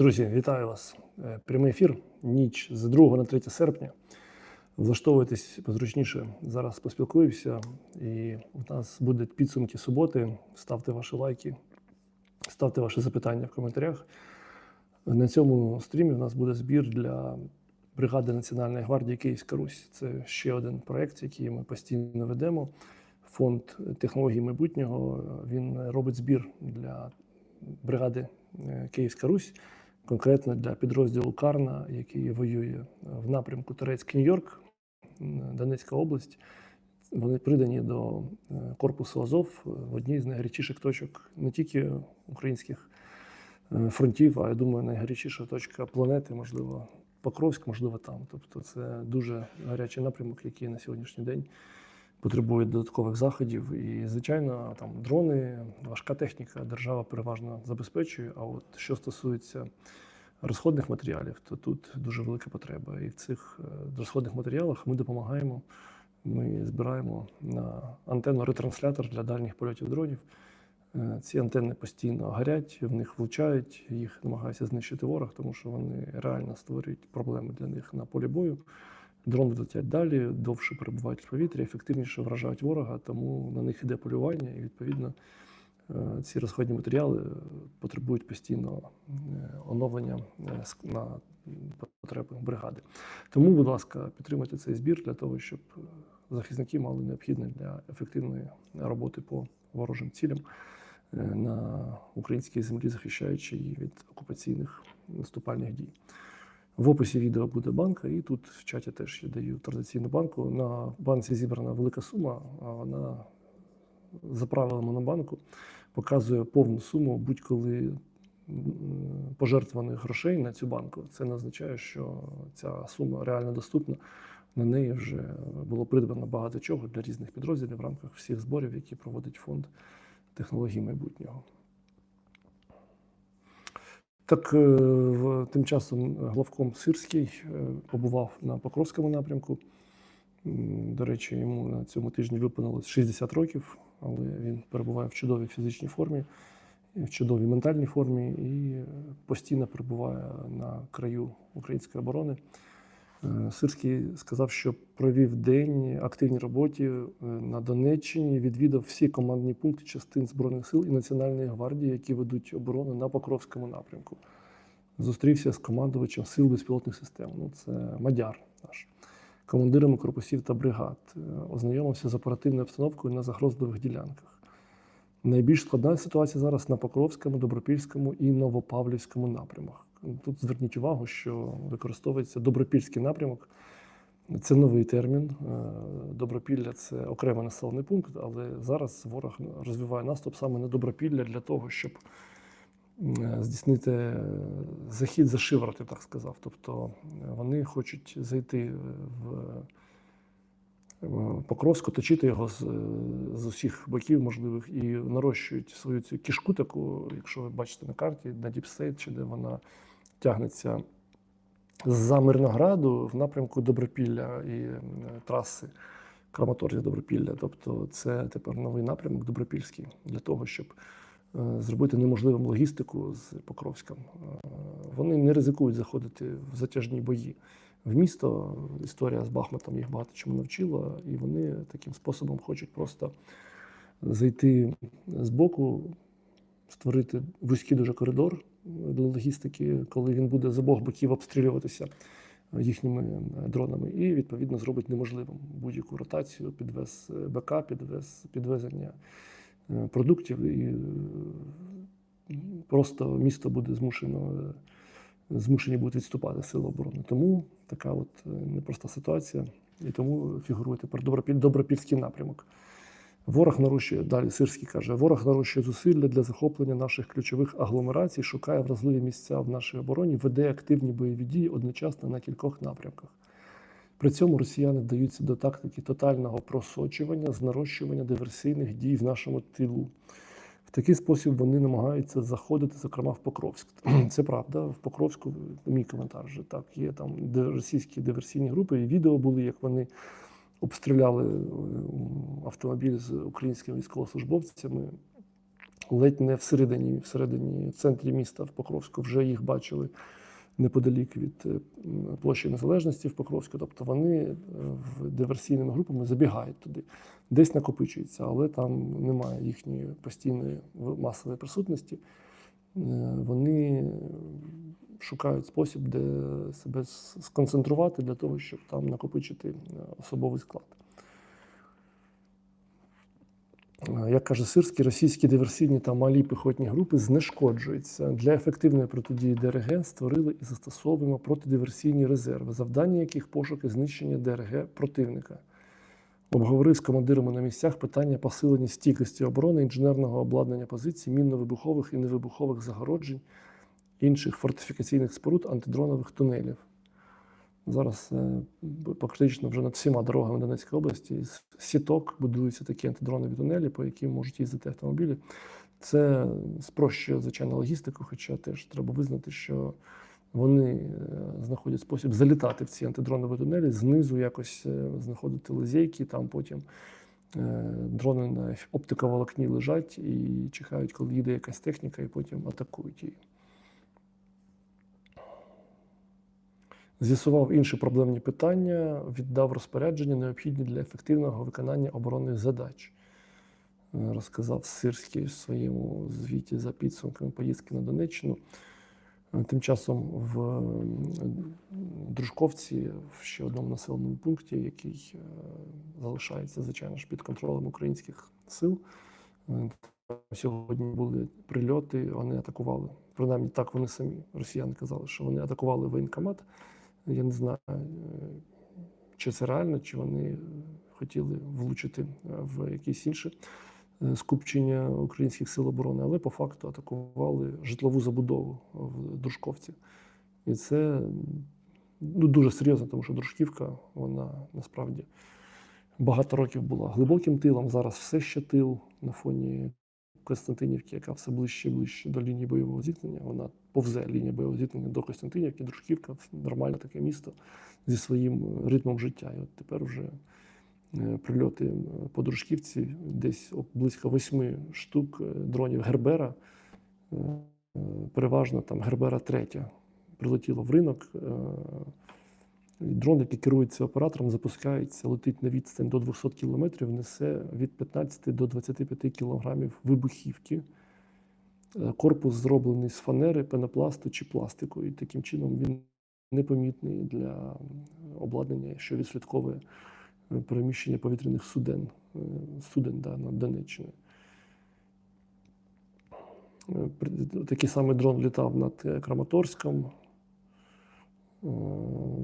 Друзі, вітаю вас. Е, Прямий ефір. Ніч з 2 на 3 серпня. Влаштовуйтесь позручніше. Зараз поспілкуюся, і у нас будуть підсумки суботи. Ставте ваші лайки, ставте ваші запитання в коментарях. На цьому стрімі у нас буде збір для бригади Національної гвардії Київська Русь. Це ще один проєкт, який ми постійно ведемо. Фонд технологій майбутнього він робить збір для бригади е, Київська Русь, конкретно для підрозділу Карна, який воює в напрямку Турецьк-Нью-Йорк, Донецька область. Вони придані до е, корпусу Азов е, в одній з найгарячіших точок не тільки українських е, фронтів, а я думаю, найгарячіша точка планети, можливо, Покровськ, можливо, там. Тобто це дуже гарячий напрямок, який на сьогоднішній день потребує додаткових заходів. І, звичайно, там дрони, важка техніка держава переважно забезпечує. А от що стосується розходних матеріалів, то тут дуже велика потреба. І в цих е, розходних матеріалах ми допомагаємо. Ми збираємо на антенну ретранслятор для дальніх польотів дронів. Е, Ці антенни постійно горять, в них влучають, їх намагаються знищити ворог, тому що вони реально створюють проблеми для них на полі бою. Дрони летять далі, довше перебувають в повітрі, ефективніше вражають ворога, тому на них іде полювання, і відповідно е, ці розходні матеріали потребують постійного е, оновлення е, на потреби бригади. Тому, будь ласка, підтримайте цей збір для того, щоб захисники мали необхідне для ефективної роботи по ворожим цілям на українській землі, захищаючи її від окупаційних наступальних дій. В описі відео буде банка, і тут в чаті теж я даю традиційну банку. На банці зібрана велика сума, а вона за правилами Монобанку показує повну суму будь-коли м, пожертвованих грошей на цю банку. Це не означає, що ця сума реально доступна. На неї вже було придбано багато чого для різних підрозділів в рамках всіх зборів, які проводить фонд технологій майбутнього. Так, е, тим часом главком Сирський е, побував на Покровському напрямку. До речі, йому на цьому тижні виповнилось 60 років, але він перебуває в чудовій фізичній формі, в чудовій ментальній формі і е, постійно перебуває на краю української оборони. Е, Сирський сказав, що провів день активній роботі е, на Донеччині, відвідав всі командні пункти частин Збройних сил і Національної гвардії, які ведуть оборону на Покровському напрямку. Зустрівся з командувачем сил безпілотних систем. Ну, це Мадяр наш, командирами корпусів та бригад. Е, Ознайомився з оперативною обстановкою на загрозливих ділянках. Найбільш складна ситуація зараз на Покровському, Добропільському і Новопавлівському напрямах. Тут зверніть увагу, що використовується Добропільський напрямок. Це новий термін. Е, Добропілля це окремий населений пункт, але зараз ворог розвиває наступ саме на Добропілля для того, щоб е, здійснити е, захід за шиворот, я так сказав. Тобто вони хочуть зайти в в Покровську, точити його з, з усіх боків можливих і нарощують свою цю кішку таку, якщо ви бачите на карті, на Діпстейт, чи де вона тягнеться з-за Мирнограду в напрямку Добропілля і е, траси Краматорськ Добропілля. Тобто це тепер новий напрямок Добропільський для того, щоб е, зробити неможливим логістику з Покровськом. Е, Вони не ризикують заходити в затяжні бої. В місто історія з Бахмутом їх багато чому навчила, і вони таким способом хочуть просто зайти з боку, створити вузький дуже коридор для логістики, коли він буде з обох боків обстрілюватися їхніми е, дронами, і відповідно зробить неможливим будь-яку ротацію, підвез е, БК, підвез, підвезення е, продуктів, і просто місто буде змушено. Змушені будуть відступати сили оборони. Тому така от непроста ситуація, і тому фігурує тепер Добропіль, Добропільський напрямок. Ворог нарощує, далі Сирський каже, ворог нарощує зусилля для захоплення наших ключових агломерацій, шукає вразливі місця в нашій обороні, веде активні бойові дії одночасно на кількох напрямках. При цьому росіяни вдаються до тактики тотального просочування з нарощування диверсійних дій в нашому тилу. В такий спосіб вони намагаються заходити, зокрема, в Покровськ. Це правда, в Покровську, мій коментар вже так, є там російські диверсійні групи, і відео були, як вони обстріляли е, автомобіль з українськими військовослужбовцями ледь не всередині, всередині в центрі міста в Покровську. Вже їх бачили неподалік від е, площі Незалежності в Покровську. Тобто вони е, в диверсійними групами забігають туди, десь накопичуються, але там немає їхньої постійної масової присутності. Вони шукають спосіб, де себе сконцентрувати для того, щоб там накопичити е, особовий склад. Е, Як каже Сирський, російські диверсійні та малі піхотні групи знешкоджуються. Для ефективної протидії ДРГ створили і застосовуємо протидиверсійні резерви, завдання яких пошук і знищення ДРГ противника. Обговорив з командирами на місцях питання посилення стійкості оборони, інженерного обладнання позицій, мінно-вибухових і невибухових загороджень, інших фортифікаційних споруд, антидронових тунелів. Зараз е, практично вже над всіма дорогами Донецької області з сіток будуються такі антидронові тунелі, по яким можуть їздити автомобілі. Це спрощує, звичайно, логістику, хоча теж треба визнати, що вони е, знаходять спосіб залітати в ці антидронові тунелі, знизу якось е, знаходити лазейки, там потім дрони на оптиковолокні лежать і чекають, коли їде якась техніка, і потім атакують її. З'ясував інші проблемні питання, віддав розпорядження, необхідні для ефективного виконання оборонних задач. Е, Розказав Сирський в своєму звіті за підсумками поїздки на Донеччину. Е, Тим часом в Дружковці, в ще одному населеному пункті, який е, залишається, звичайно ж, під контролем українських сил. Сьогодні були прильоти, вони атакували. Принаймні так вони самі, росіяни казали, що вони атакували воєнкомат. Я не знаю, е, чи це реально, чи вони хотіли влучити е, в якісь інші е, скупчення українських сил оборони, але по факту атакували житлову забудову в Дружковці. І це ну, дуже серйозно, тому що Дружківка, вона насправді багато років була глибоким тилом. Зараз все ще тил на фоні Костянтинівки, яка все ближче і ближче до лінії бойового зіткнення. Вона повзе лінію бойового зіткнення до Костянтинівки, Дружківка нормальне таке місто зі своїм ритмом життя. І от тепер вже е, прильоти е, по Дружківці, десь близько восьми штук е, дронів Гербера. Е, е, Переважно там Гербера третя прилетіло в ринок. е, Дрон, який керується оператором, запускається, летить на відстань до 200 кілометрів, несе від 15 до 25 кілограмів вибухівки. Е, Корпус зроблений з фанери, пенопласту чи пластику, і таким чином він непомітний для обладнання, що відслідковує е, переміщення повітряних суден, е, суден да, над Донеччиною. Е, Такий самий дрон літав над Краматорськом.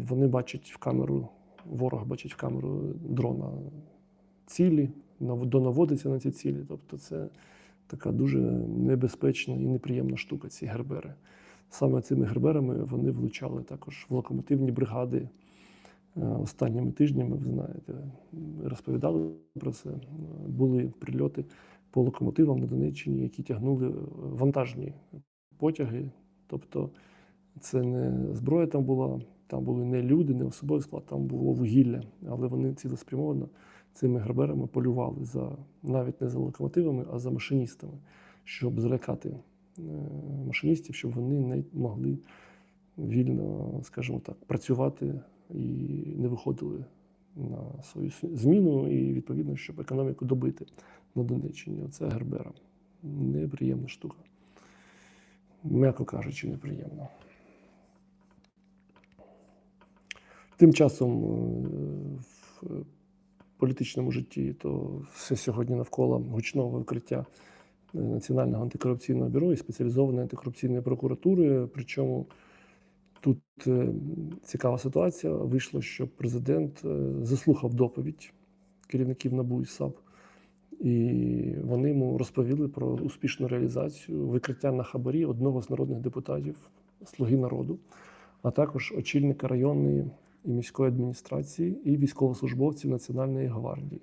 Вони бачать в камеру, ворог бачить в камеру дрона цілі, донаводиться на ці цілі. Тобто це така дуже небезпечна і неприємна штука, ці гербери. Саме цими герберами вони влучали також в локомотивні бригади. Е, Останніми тижнями, ви знаєте, розповідали про це. Були прильоти по локомотивам на Донеччині, які тягнули е, вантажні потяги. Тобто це не зброя там була, там були не люди, не особовий склад, там було вугілля, але вони цілеспрямовано цими граберами полювали за навіть не за локомотивами, а за машиністами, щоб залякати е, машиністів, щоб вони не могли вільно, скажімо так, працювати і не виходили на свою зміну, і відповідно, щоб економіку добити на Донеччині. Оце Гербера. Неприємна штука. М'яко кажучи, неприємно. Тим часом е, в політичному житті то все сьогодні навколо гучного викриття е, Національного антикорупційного бюро і спеціалізованої антикорупційної прокуратури. Причому тут е, цікава ситуація. Вийшло, що президент е, заслухав доповідь керівників НАБУ і САП, і вони йому розповіли про успішну реалізацію викриття на хабарі одного з народних депутатів Слуги народу, а також очільника районної і міської адміністрації і військовослужбовців Національної гвардії.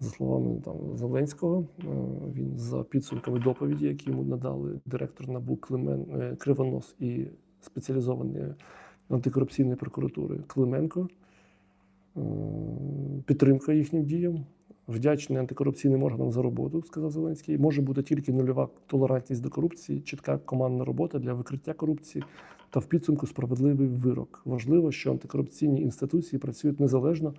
За словами там, Зеленського, е, він за підсумками доповіді, які йому надали директор НАБУ Климен, е, Кривонос і спеціалізованої антикорупційної прокуратури Клименко, е, підтримка їхнім діям. вдячний антикорупційним органам за роботу, сказав Зеленський. Може бути тільки нульова толерантність до корупції, чітка командна робота для викриття корупції та в підсумку справедливий вирок. Важливо, що антикорупційні інституції працюють незалежно,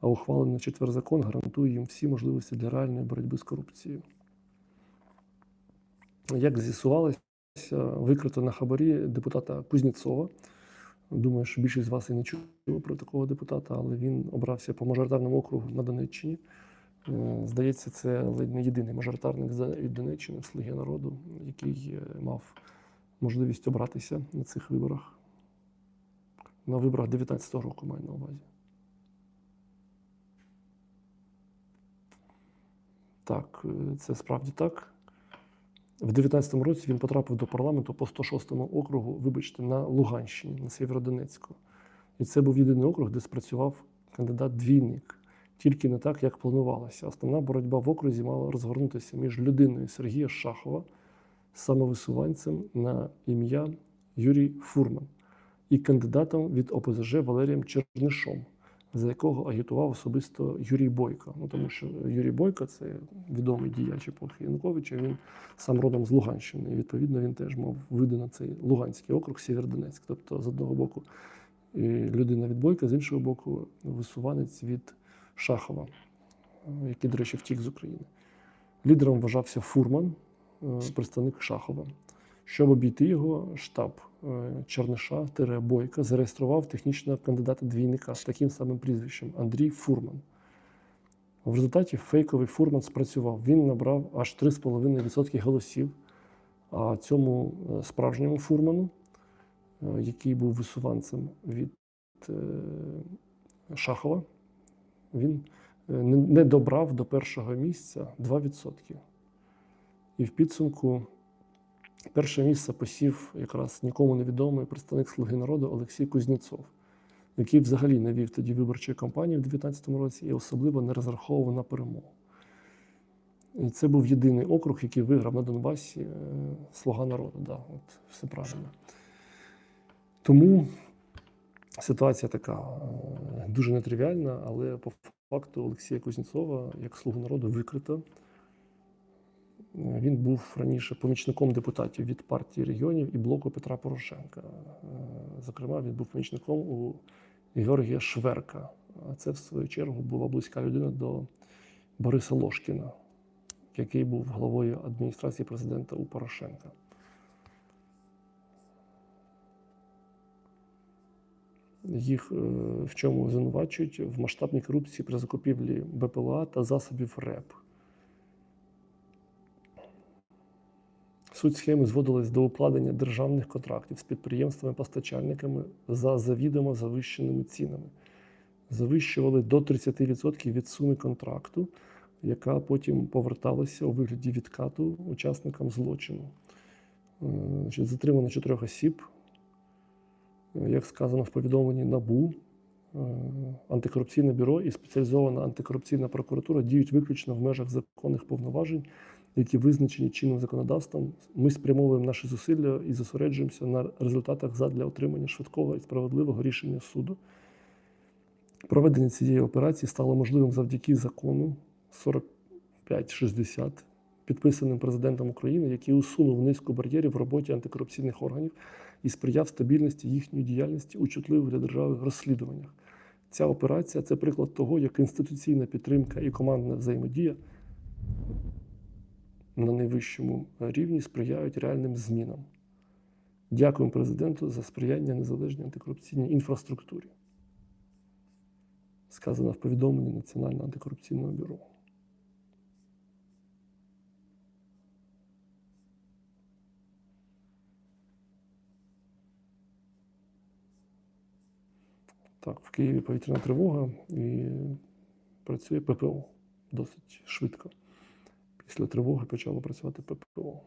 а ухвалений четвер закон гарантує їм всі можливості для реальної боротьби з корупцією. Як з'ясувалося, викрито на хабарі депутата Кузнєцова. Думаю, що більшість з вас і не чули про такого депутата, але він обрався по мажоритарному округу на Донеччині. Е, Здається, це ледь не єдиний мажоритарник від Донеччини, Слуги народу, який е, мав можливість обратися на цих виборах. На виборах 19-го року маю на увазі. Так, е, це справді так. В 19-му році він потрапив до парламенту по 106-му округу, вибачте, на Луганщині, на Сєвєродонецьку. І це був єдиний округ, де спрацював кандидат-двійник. Тільки не так, як планувалося. Основна боротьба в окрузі мала розгорнутися між людиною Сергія Шахова, самовисуванцем на ім'я Юрій Фурман, і кандидатом від ОПЗЖ Валерієм Чернишом, за якого агітував особисто Юрій Бойко. Ну тому що Юрій Бойко це відомий діяч епохи Януковича. Він сам родом з Луганщини. І відповідно він теж мав види на цей Луганський округ, Сєвєродонецьк. Тобто, з одного боку, людина від Бойка, з іншого боку, висуванець від Шахова, який, до речі, втік з України. Лідером вважався Фурман, представник Шахова. Щоб обійти його, штаб е, Черниша Бойка зареєстрував технічного кандидата двійника з таким самим прізвищем Андрій Фурман. В результаті фейковий Фурман спрацював. Він набрав аж 3,5% голосів. А цьому е, справжньому Фурману, е, який був висуванцем від е, Шахова, він е, не добрав до першого місця 2%. І в підсумку перше місце посів якраз нікому невідомий представник Слуги народу Олексій Кузнєцов, який взагалі не вів тоді виборчої кампанії в 2019 році і особливо не розраховував на перемогу. І це був єдиний округ, який виграв на Донбасі е, Слуга народу. Да, от все правильно. Тому ситуація така е, дуже нетривіальна, але по факту Олексія Кузнєцова, як слугу народу, викрито. Е, Він був раніше помічником депутатів від партії регіонів і блоку Петра Порошенка. Е, Зокрема, він був помічником у Георгія Шверка. А це, в свою чергу, була близька людина до Бориса Лошкіна, який був главою адміністрації президента у Порошенка. Їх е, в чому звинувачують в масштабній корупції при закупівлі БПЛА та засобів РЕП. Суть схеми зводилась до укладення державних контрактів з підприємствами-постачальниками за завідомо завищеними цінами. Завищували до 30% від суми контракту, яка потім поверталася у вигляді відкату учасникам злочину. Е, затримано чотирьох осіб, Е, як сказано в повідомленні НАБУ, е, антикорупційне бюро і спеціалізована антикорупційна прокуратура діють виключно в межах законних повноважень, які визначені чинним законодавством. Ми спрямовуємо наші зусилля і зосереджуємося на результатах задля отримання швидкого і справедливого рішення суду. Проведення цієї операції стало можливим завдяки закону 4560, підписаним президентом України, який усунув низку бар'єрів в роботі антикорупційних органів і сприяв стабільності їхньої діяльності у чутливих для держави розслідуваннях. Ця операція це приклад того, як інституційна підтримка і командна взаємодія на найвищому рівні сприяють реальним змінам. Дякуємо президенту за сприяння незалежній антикорупційній інфраструктурі. Сказано в повідомленні Національного антикорупційного бюро. Так, в Києві повітряна тривога і працює ППО досить швидко. Після тривоги почало працювати ППО.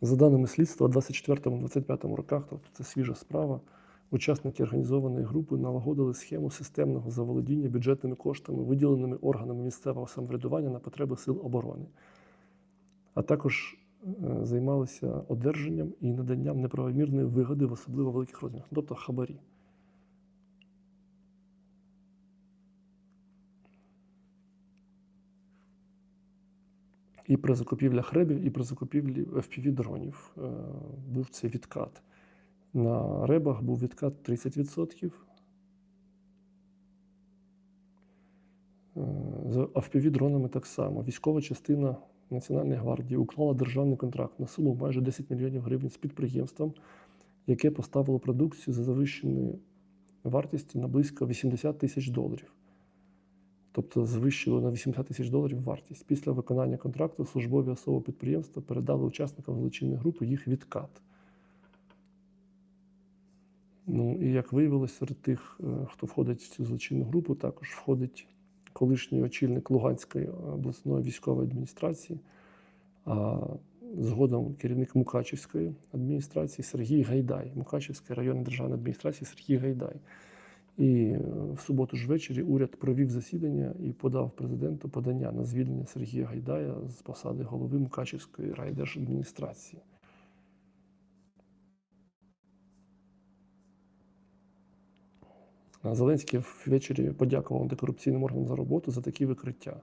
За даними слідства, у 24-25 роках, тобто це свіжа справа, учасники організованої групи налагодили схему системного заволодіння бюджетними коштами, виділеними органами місцевого самоврядування на потреби сил оборони, а також займалися одержанням і наданням неправомірної вигоди в особливо великих розмірах, тобто хабарі. І при закупівлях ребів, і при закупівлі FPV-дронів е, був цей відкат. На ребах був відкат 30%. Е, З FPV-дронами так само. Військова частина Національної гвардії уклала державний контракт на суму майже 10 мільйонів гривень з підприємством, яке поставило продукцію за завищеною вартістю на близько 80 тисяч доларів. Тобто завищили на 80 тисяч доларів вартість. Після виконання контракту службові особи підприємства передали учасникам злочинної групи їх відкат. Ну і як виявилось, серед тих, е, хто входить в цю злочинну групу, також входить колишній очільник Луганської обласної військової адміністрації, а згодом керівник Мукачівської адміністрації Сергій Гайдай, Мукачівської районної державної адміністрації Сергій Гайдай. І е, в суботу ж ввечері уряд провів засідання і подав президенту подання на звільнення Сергія Гайдая з посади голови Мукачівської райдержадміністрації. Зеленський ввечері подякував антикорупційним органам за роботу за такі викриття.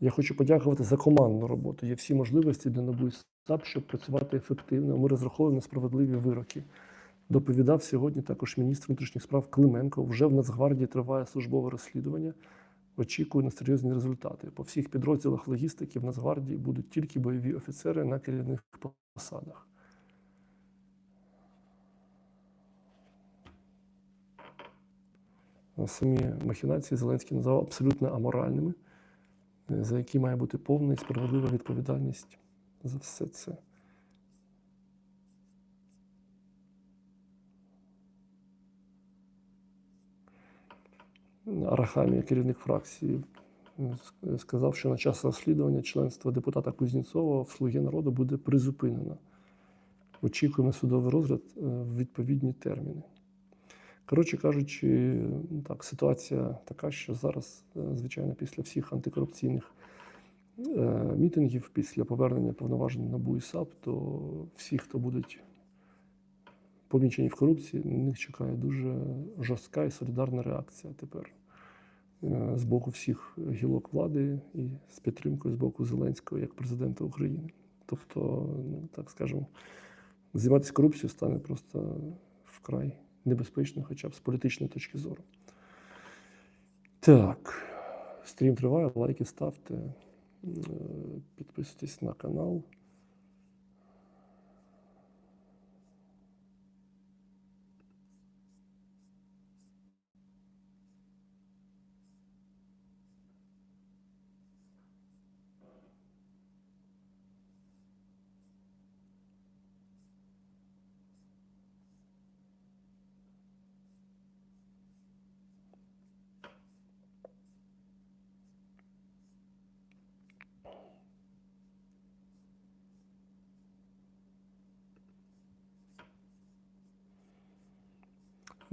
Я хочу подякувати за командну роботу. Є всі можливості для НАБУ і САП, щоб працювати ефективно. Ми розраховуємо справедливі вироки. Доповідав сьогодні також міністр внутрішніх справ Клименко. Вже в Нацгвардії триває службове розслідування. Очікую на серйозні результати. По всіх підрозділах логістики в Нацгвардії будуть тільки бойові офіцери на керівних посадах. Самі махінації Зеленський назвав абсолютно аморальними, е, за які має бути повна і справедлива відповідальність за все це. Арахамія, керівник фракції, сказав, що на час розслідування членства депутата Кузнєцова в Слуги народу буде призупинено. Очікуємо судовий розгляд е, в відповідні терміни. Коротше кажучи, ну, так, ситуація така, що зараз, е, звичайно, після всіх антикорупційних е, мітингів, після повернення повноважень НАБУ і САП, то всі, хто будуть помічені в корупції, на них чекає дуже жорстка і солідарна реакція тепер е, з боку всіх гілок влади і з підтримкою з боку Зеленського як президента України. Тобто, ну, так скажемо, займатися корупцією стане просто вкрай небезпечно, хоча б з політичної точки зору. Так, стрім триває, лайки ставте, е, підписуйтесь на канал.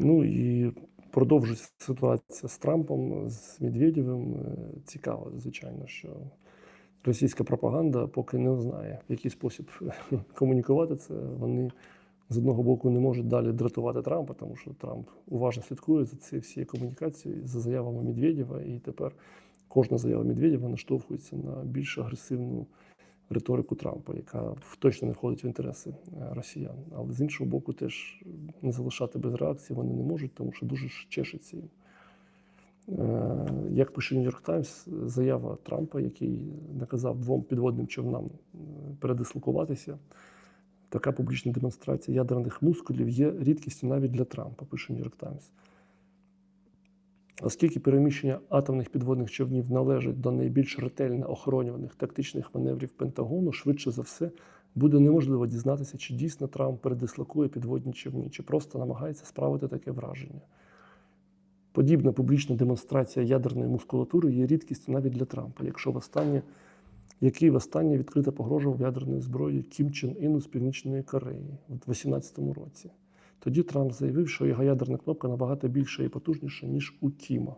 Ну і продовжується ситуація з Трампом, з Медведєвим. Е, Цікаво, звичайно, що російська пропаганда поки не знає, в який спосіб комунікувати це. Вони з одного боку не можуть далі дратувати Трампа, тому що Трамп уважно слідкує за цією всією комунікацією, за заявами Медведєва, і тепер кожна заява Медведєва наштовхується на більш агресивну риторику Трампа, яка точно не входить в інтереси е, росіян. Але з іншого боку, теж не залишати без реакції вони не можуть, тому що дуже чешеться їм. Е, Як пише Нью-Йорк Таймс, заява Трампа, який наказав двом підводним човнам е, передислокуватися, така публічна демонстрація ядерних мускулів є рідкістю навіть для Трампа, пише Нью-Йорк Таймс. Оскільки переміщення атомних підводних човнів належить до найбільш ретельно охоронюваних тактичних маневрів Пентагону, швидше за все буде неможливо дізнатися, чи дійсно Трамп передислокує підводні човні, чи просто намагається справити таке враження. Подібна публічна демонстрація ядерної мускулатури є рідкістю навіть для Трампа, якщо востаннє, який востаннє відкрито погрожував ядерною зброєю Кім Чен Іну з Північної Кореї у 2018 році. Тоді Трамп заявив, що його ядерна кнопка набагато більша і потужніша, ніж у Кіма.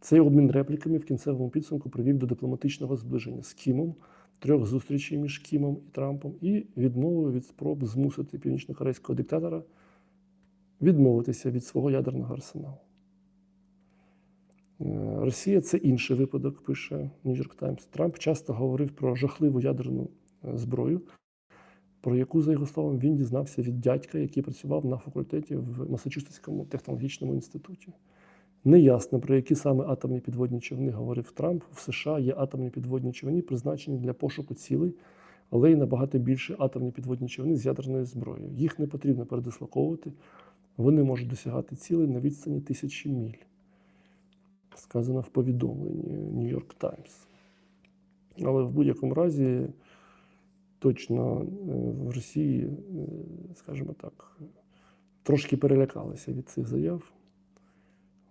Цей обмін репліками в кінцевому підсумку привів до дипломатичного зближення з Кімом, трьох зустрічей між Кімом і Трампом і відмовою від спроб змусити північно-корейського диктатора відмовитися від свого ядерного арсеналу. Е, Росія це інший випадок, пише Нью-Йорк Таймс. Трамп часто говорив про жахливу ядерну е, зброю, про яку, за його словом, він дізнався від дядька, який працював на факультеті в Масачусетському технологічному інституті. Неясно, про які саме атомні підводні човни говорив Трамп. В США є атомні підводні човни, призначені для пошуку цілей, але й набагато більше атомні підводні човни з ядерною зброєю. Їх не потрібно передислоковувати, вони можуть досягати цілей на відстані тисячі міль. Сказано в повідомленні New York Times. Але в будь-якому разі точно е, в Росії, е, скажімо так, трошки перелякалися від цих заяв,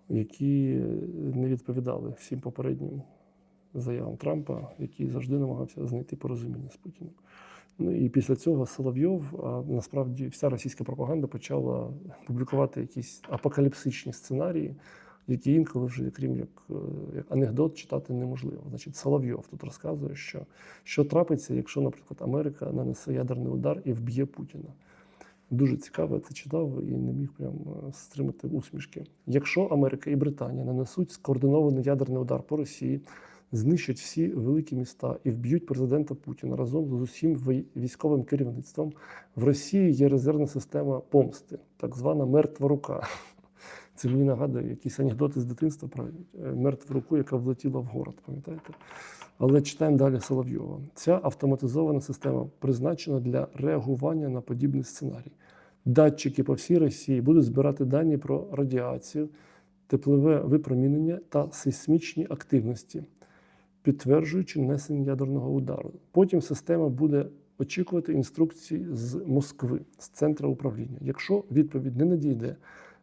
які не відповідали всім попереднім заявам Трампа, який завжди намагався знайти порозуміння з Путіним. Ну і після цього Соловйов, а насправді вся російська пропаганда почала публікувати якісь апокаліпсичні сценарії, які інколи вже, крім як, е, як анекдот, читати неможливо. Значить, Соловйов тут розказує, що, що трапиться, якщо, наприклад, Америка нанесе ядерний удар і вб'є Путіна. Дуже цікаво, я це читав і не міг прям е, стримати усмішки. Якщо Америка і Британія нанесуть скоординований ядерний удар по Росії, знищать всі великі міста і вб'ють президента Путіна разом з усім військовим керівництвом, в Росії є резервна система помсти, так звана мертва рука. Це мені нагадує якісь анекдоти з дитинства про е, мертву руку, яка влетіла в город, пам'ятаєте? Але читаємо далі Соловйова. Ця автоматизована система призначена для реагування на подібний сценарій. Датчики по всій Росії будуть збирати дані про радіацію, теплове випромінення та сейсмічні активності, підтверджуючи несення ядерного удару. Потім система буде очікувати інструкції з Москви, з центру управління. Якщо відповідь не надійде,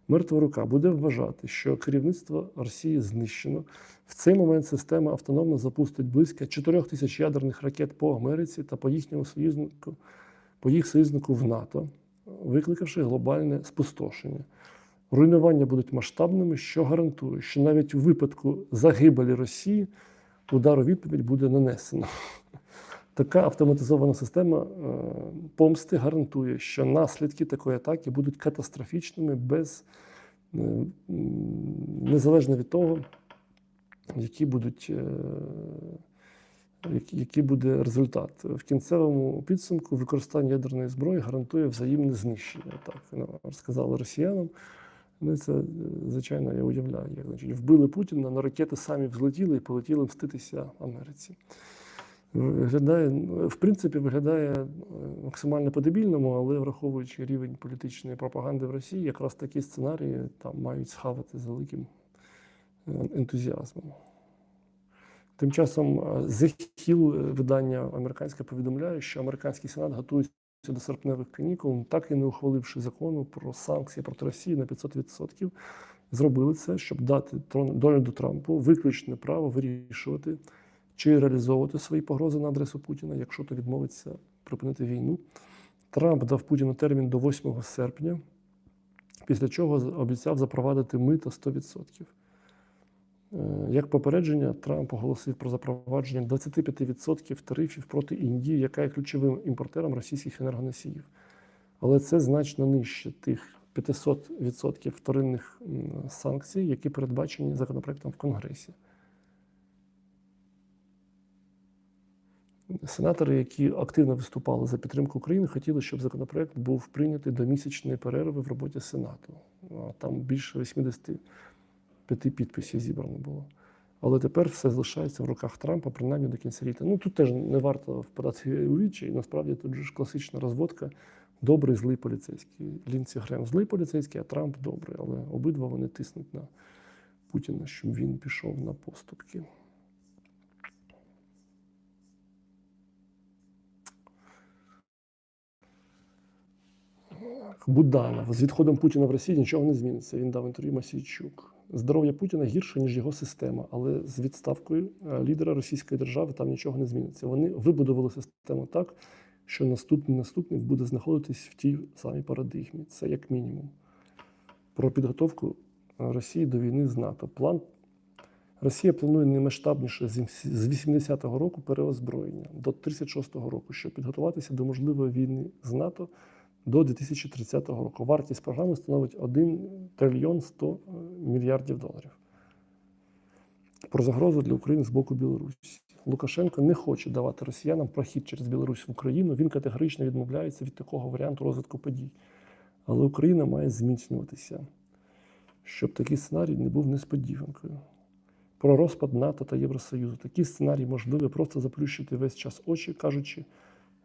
мертва рука буде вважати, що керівництво Росії знищено. В цей момент система автономно запустить близько 4 тисяч ядерних ракет по Америці та по їхньому союзнику, по їх союзнику в НАТО, викликавши глобальне спустошення. Руйнування будуть масштабними, що гарантує, що навіть у випадку загибелі Росії удар у відповідь буде нанесено. Така автоматизована система е, помсти гарантує, що наслідки такої атаки будуть катастрофічними, без е, незалежно від того, які будуть, е, який буде результат. В кінцевому підсумку використання ядерної зброї гарантує взаємне знищення. Так ну, розказали росіянам. Ну, це, звичайно, я уявляю, як значить, вбили Путіна, але ракети самі взлетіли і полетіли мститися Америці. Виглядає, в принципі, виглядає е, максимально по-дебільному, але враховуючи рівень політичної пропаганди в Росії, якраз такі сценарії там мають схавати з великим е, ентузіазмом. Тим часом The Hill, е, видання американське, повідомляє, що американський сенат готується до серпневих канікул, так і не ухваливши закону про санкції проти Росії на 500%. Зробили це, щоб дати Дональду Трампу виключне право вирішувати, чи реалізовувати свої погрози на адресу Путіна, якщо то відмовиться припинити війну. Трамп дав Путіну термін до 8 серпня, після чого обіцяв запровадити мито 100%. Е, Як попередження, Трамп оголосив про запровадження 25% тарифів проти Індії, яка є ключовим імпортером російських енергоносіїв. Але це значно нижче тих 500% вторинних санкцій, які передбачені законопроектом в Конгресі. Сенатори, які активно виступали за підтримку України, хотіли, щоб законопроект був прийнятий до місячної перерви в роботі Сенату. Там більше 85 підписів зібрано було. Але тепер все залишається в руках Трампа, принаймні до кінця літа. Ну тут теж не варто впадати у вічі. Насправді тут ж класична розводка добрий, злий поліцейський. Лінці Грем злий поліцейський, а Трамп добрий. Але обидва вони тиснуть на Путіна, щоб він пішов на поступки. Буданов. З відходом Путіна в Росії нічого не зміниться. Він дав інтерв'ю Масійчук. Здоров'я Путіна гірше, ніж його система, але з відставкою е, лідера російської держави там нічого не зміниться. Вони вибудували систему так, що наступний наступник буде знаходитись в тій самій парадигмі. Це як мінімум. Про підготовку е, Росії до війни з НАТО. План Росія планує наймасштабніше з 80-го року переозброєння до 36-го року, щоб підготуватися до можливої війни з НАТО до 2030 року. Вартість програми становить 1 трильйон 100 мільярдів доларів. Про загрозу для України з боку Білорусі. Лукашенко не хоче давати росіянам прохід через Білорусь в Україну. Він категорично відмовляється від такого варіанту розвитку подій. Але Україна має зміцнюватися, щоб такий сценарій не був несподіванкою. Про розпад НАТО та Євросоюзу. Такий сценарій можливий просто заплющити весь час очі, кажучи,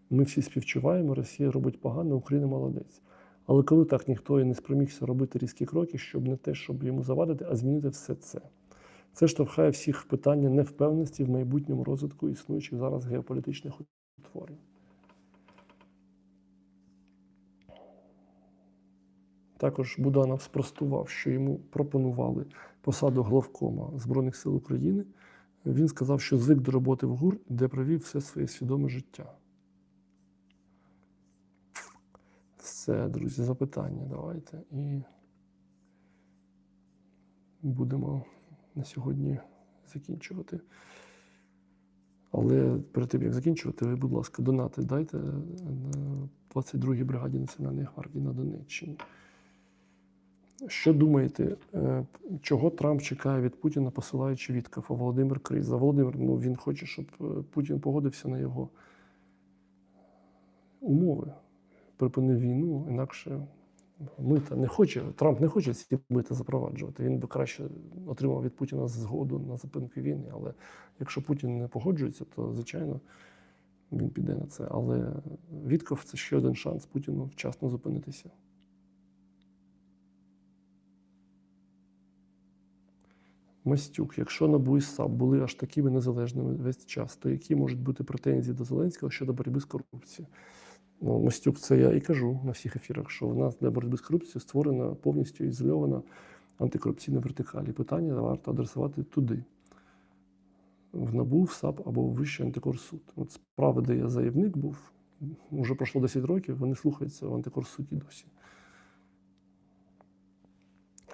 ми всі співчуваємо, Росія робить погано, Україна молодець. Але коли так ніхто і не спромігся робити різкі кроки, щоб не те, щоб йому завадити, а змінити все це. Це штовхає всіх в питання невпевненості в майбутньому розвитку існуючих зараз геополітичних утворень. Також Буданов спростував, що йому пропонували посаду главкома Збройних сил України. Він сказав, що звик до роботи в ГУР, де провів все своє свідоме життя. Все, друзі, запитання давайте. І будемо на сьогодні закінчувати. Але перед тим, як закінчувати, ви, будь ласка, донати дайте на 22-й бригаді Національної гвардії на Донеччині. Що думаєте, е, чого Трамп чекає від Путіна, посилаючи Вітков, а Володимир Криза? Володимир, ну він хоче, щоб е, Путін погодився на його умови, припинив війну, інакше мита не хоче. Трамп не хоче ці мита запроваджувати. Він би краще отримав від Путіна згоду на зупинку війни. Але якщо Путін не погоджується, то звичайно він піде на це. Але Вітков це ще один шанс Путіну вчасно зупинитися. Мастюк, якщо НАБУ і САП були аж такими незалежними весь час, то які можуть бути претензії до Зеленського щодо боротьби з корупцією? Ну, Мастюк, це я і кажу на всіх ефірах, що в нас для боротьби з корупцією створена повністю ізольована антикорупційна вертикаль. І питання варто адресувати туди. В НАБУ, в САП або в Вищий антикорсуд. От справи, де я заявник був, вже пройшло 10 років, вони слухаються в антикорсуді досі.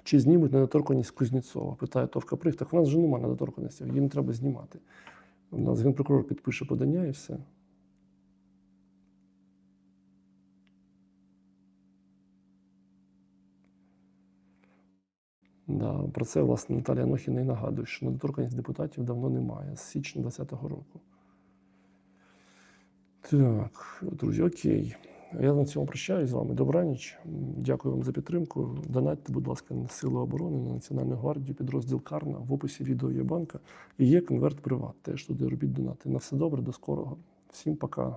Чи знімуть недоторканність Кузнєцова? Питає Товка Прих. Так в нас вже немає недоторканності, її не треба знімати. У нас генпрокурор підпише подання і все. Да, про це, власне, Наталія Анохіна і нагадує, що недоторканність депутатів давно немає з січня 2020 року. Так, друзі, окей. Я на цьому прощаюсь з вами. Добраніч. Дякую вам за підтримку. Донатьте, будь ласка, на Сили оборони, на Національну гвардію, підрозділ Карна. В описі відео є банка. І є конверт приват. Теж туди робіть донати. На все добре, до скорого. Всім пока.